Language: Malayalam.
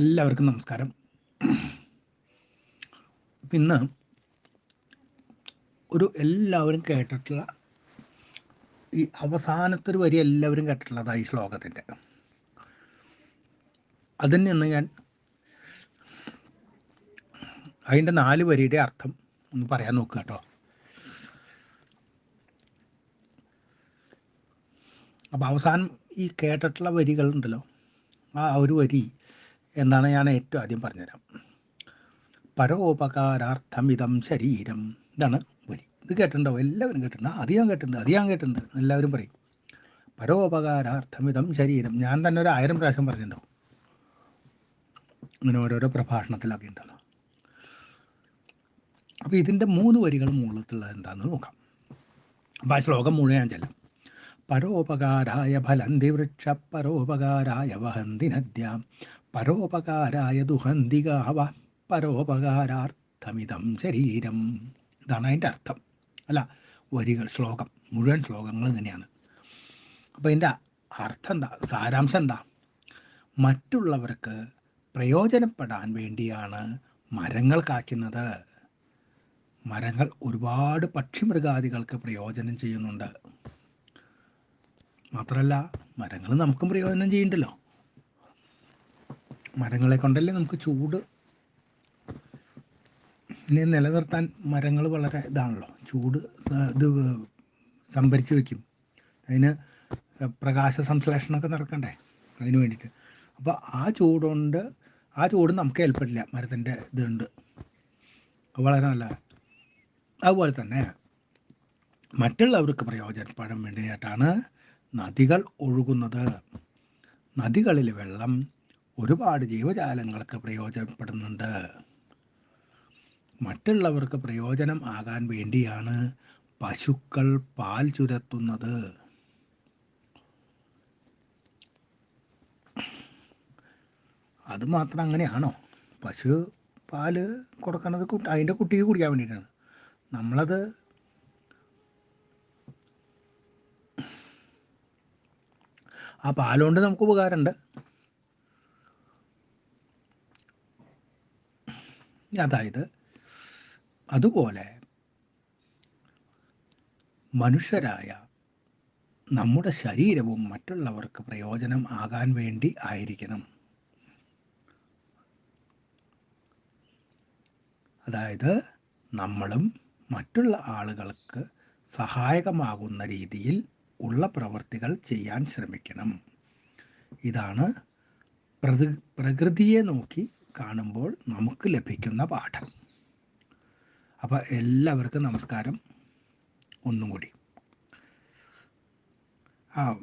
എല്ലാവർക്കും നമസ്കാരം. പിന്നെ ഒരു എല്ലാവരും കേട്ടിട്ടുള്ള ഈ അവസാനത്തെ ഒരു വരി എല്ലാവരും കേട്ടിട്ടുള്ളതാണ് ഈ ശ്ലോകത്തിന്റെ അതിന് ഞാൻ അതിന്റെ നാല് വരിയുടെ അർത്ഥം ഒന്ന് പറയാൻ നോക്കുക കേട്ടോ. അപ്പോൾ അവസാനം ഈ കേട്ടിട്ടുള്ള വരികളുണ്ടല്ലോ ആ ഒരു വരി എന്താണ് ഞാൻ ഏറ്റവും ആദ്യം പറഞ്ഞുതരാം. പരോപകാരാർത്ഥം പരോപകാരാർത്ഥമിതം ശരീരം. ഇതാണ് വരി. ഇത് കേട്ടിട്ടുണ്ടോ? എല്ലാവരും കേട്ടിട്ടുണ്ട്? അധികം കേട്ടിട്ടുണ്ട്. അധികം കേട്ടിട്ടുണ്ട്. എല്ലാവരും പറയും. പരോപകാരാർത്ഥമിതം ശരീരം. ഞാൻ തന്നെ ഒരു ആയിരം പ്രാവശ്യം പറഞ്ഞിട്ടുണ്ടാവും. അങ്ങനെ ഓരോരോ പ്രഭാഷണത്തിലൊക്കെ ഉണ്ടല്ലോ അപ്പോൾ ഇതിന്റെ മൂന്ന് വരികൾ മുകളിലത്തുള്ളത് എന്താണെന്ന് നോക്കാം. അപ്പോൾ ആ ശ്ലോകം മുഴുവൻ ഞാൻ ചെല്ലാം. പരോപകാരായ ഫലന്തി വൃക്ഷ പരോപകാരായ വഹന്തി നദ്യാം. പരോപകാരായ ദുഹന്തി ഗാവ പരോപകാരാർത്ഥമിതം ശരീരം. ഇതാണ് അതിന്റെ അർത്ഥം. അല്ല വരികൾ ശ്ലോകം മുഴുവൻ ശ്ലോകങ്ങൾ തന്നെയാണ് അപ്പോൾ ഇതിന്റെ അർത്ഥം എന്താ? സാരാംശം എന്താ? മറ്റുള്ളവർക്ക് പ്രയോജനപ്പെടാൻ വേണ്ടിയാണ് മരങ്ങൾ കായ്ക്കുന്നത്. മരങ്ങൾ ഒരുപാട് പക്ഷിമൃഗാദികൾക്ക് പ്രയോജനം ചെയ്യുന്നുണ്ട്. മാത്രമല്ല മരങ്ങൾ നമുക്കും പ്രയോജനം ചെയ്യണ്ടല്ലോ മരങ്ങളെ കൊണ്ടല്ലേ നമുക്ക് ചൂട് നിലനിർത്താൻ മരങ്ങൾ വളരെ ഇതാണല്ലോ. ചൂട് ഇത് സംഭരിച്ചു വെക്കും. അതിന് പ്രകാശ സംശ്ലേഷണമൊക്കെ നടക്കണ്ടേ? അതിന് വേണ്ടിയിട്ട്. അപ്പോൾ ആ ചൂടുകൊണ്ട് ആ ചൂട് നമുക്ക് ഏൽപ്പെടില്ല മരത്തിന്റെ ഇതുണ്ട്. വളരെ നല്ല. അതുപോലെ തന്നെ മറ്റുള്ളവർക്ക് പ്രയോജനപ്പെടാൻ വേണ്ടിയിട്ടാണ് നദികൾ ഒഴുകുന്നത്. നദികളിലെ വെള്ളം ഒരുപാട് ജീവജാലങ്ങൾക്ക് പ്രയോജനപ്പെടുന്നുണ്ട്. മറ്റുള്ളവർക്ക് പ്രയോജനം ആകാൻ വേണ്ടിയാണ് പശുക്കൾ പാൽ ചുരത്തുന്നത്. അത് മാത്രം അങ്ങനെയാണോ? പശു പാൽ കൊടുക്കുന്നത് അതിന്റെ കുട്ടിക്ക് കുടിക്കാൻ വേണ്ടിയിട്ടാണ്. നമ്മളത് ആ പാലുകൊണ്ട് നമുക്ക് ഉപകാരമുണ്ട്. അതായത് അതുപോലെ മനുഷ്യരായ നമ്മുടെ ശരീരവും മറ്റുള്ളവർക്ക് പ്രയോജനം ആകാൻ വേണ്ടി ആയിരിക്കണം. അതായത് നമ്മളും മറ്റുള്ള ആളുകൾക്ക് സഹായകമാകുന്ന രീതിയിൽ ഉള്ള പ്രവർത്തികൾ ചെയ്യാൻ ശ്രമിക്കണം. ഇതാണ് പ്രതി പ്രകൃതിയെ നോക്കി കാണുമ്പോൾ നമുക്ക് ലഭിക്കുന്ന പാഠം. അപ്പോൾ എല്ലാവർക്കും നമസ്കാരം. ഒന്നും കൂടി ആ